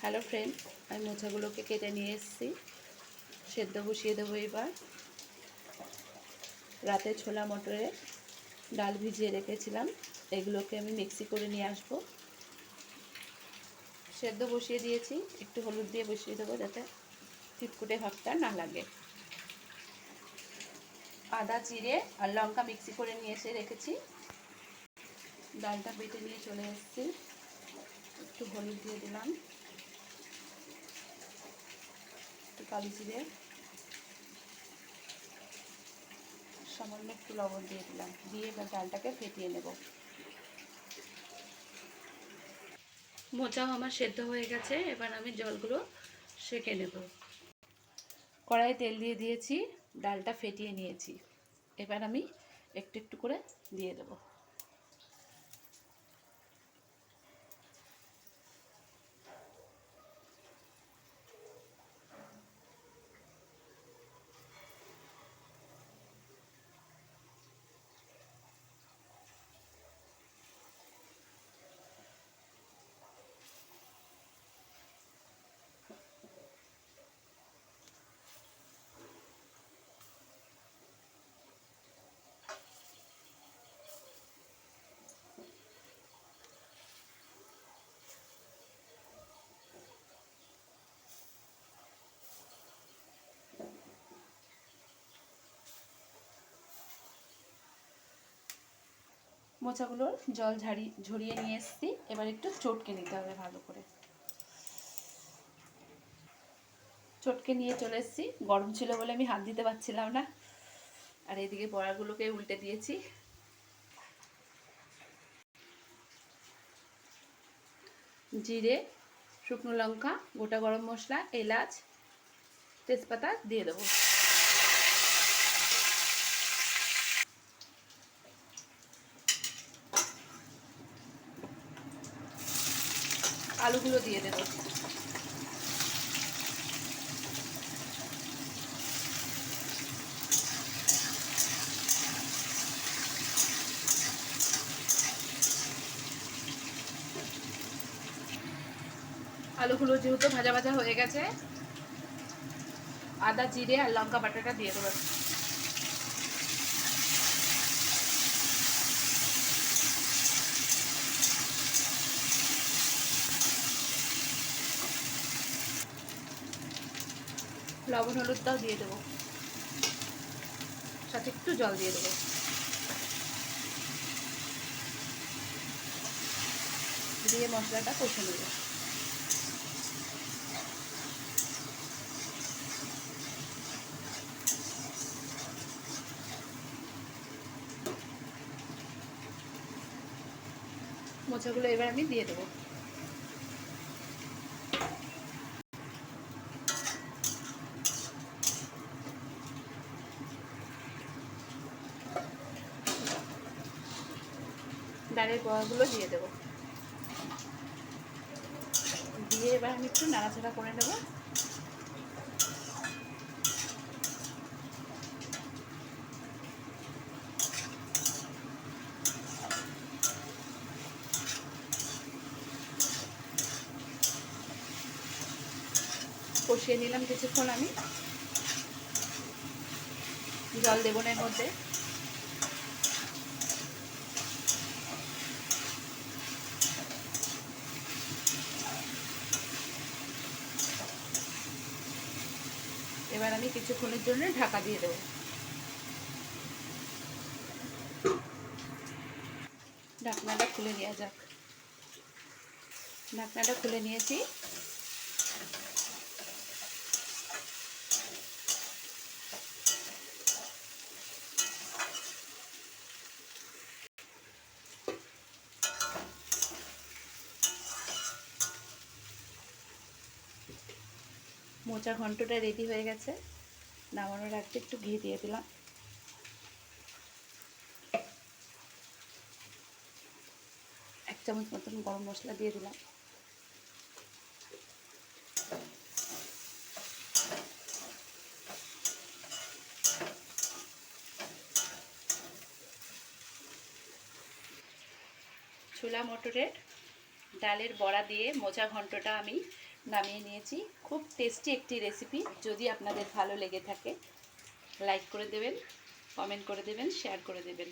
Hello friend আমি মোচাগুলোকে কেটে নিয়ে এসেছি। সেদ্ধ বসিয়ে দেবো এবার। রাতে ছোলা মটরে ডাল ভিজিয়ে রেখেছিলাম। এগুলোকে আমি মিক্সি করে নিয়ে আসব। সেদ্ধ বসিয়ে দিয়েছি। একটু হলুদ দিয়ে বসিয়ে দেবো যাতে চিটকুটে ভাবটা না লাগে। আদা, জিরে আর লঙ্কা মিক্সি করে নিয়ে এসে রেখেছি। ডালটা বেটে নিয়ে চলে এসেছি। একটু হলুদ দিয়ে দিলাম। কালি জিরে সামান্য একটু লবণ দিয়ে দিলাম। দিয়ে এবার ডালটাকে ফেটিয়ে নেব। মোচাও আমার সেদ্ধ হয়ে গেছে এবার আমি জলগুলো সেঁকে নেব। কড়াই তেল দিয়ে দিয়েছি ডালটা ফেটিয়ে নিয়েছি। এবার আমি একটু একটু করে দিয়ে দেবো। মোচাগুলোর জল ঝাড়ি, ঝরিয়ে নিয়ে এসেছি। এবার একটু চটকে নিতে হবে ভালো করে। চটকে নিয়ে চলে এসেছি। গরম ছিল বলে আমি হাত দিতে পারছিলাম না। আর এদিকে বড়াগুলোকে উল্টে দিয়েছি। জিরে, শুকনো লঙ্কা, গোটা গরম মশলা, এলাচ, তেজপাতা দিয়ে দেবো। আলুগুলো দিয়ে দেবো। আলুগুলো যেহেতু ভাজা ভাজা হয়ে গেছে, আদা, জিরে আর লঙ্কা বাটাটা দিয়ে দেবো। লবণ, হলুদটাও দিয়ে দেবো। সাথে একটু জল দিয়ে দেবো। দিয়ে মশলাটা কষে নেব। মোচাগুলো এবার আমি দিয়ে দেবো। ডালের বড়াগুলো দিয়ে দেবো। দিয়ে এবার আমি একটু নাড়াচাড়া করে নেব। কষিয়ে নিলাম কিছুক্ষণ আমি। জল দেবনের মধ্যে। এবার আমি কিছুক্ষণের জন্য ঢাকা দিয়ে দেবো। ঢাকনাটা খুলে নেওয়া যাক। ঢাকনাটা খুলে নিয়েছি। মোচা ঘন্টটা রেডি হয়ে গেছে। নামানোর আগে একটু ঘি দিয়ে দিলাম। এক চামচ মতন গরম মশলা দিয়ে দিলাম। ছোলা মটরের ডালের বড়া দিয়ে মোচা ঘন্টটা আমি নামিয়ে নিয়েছি। খুব টেস্টি একটি রেসিপি যদি আপনাদের ভালো লেগে থাকে লাইক করে দেবেন কমেন্ট করে দেবেন শেয়ার করে দেবেন।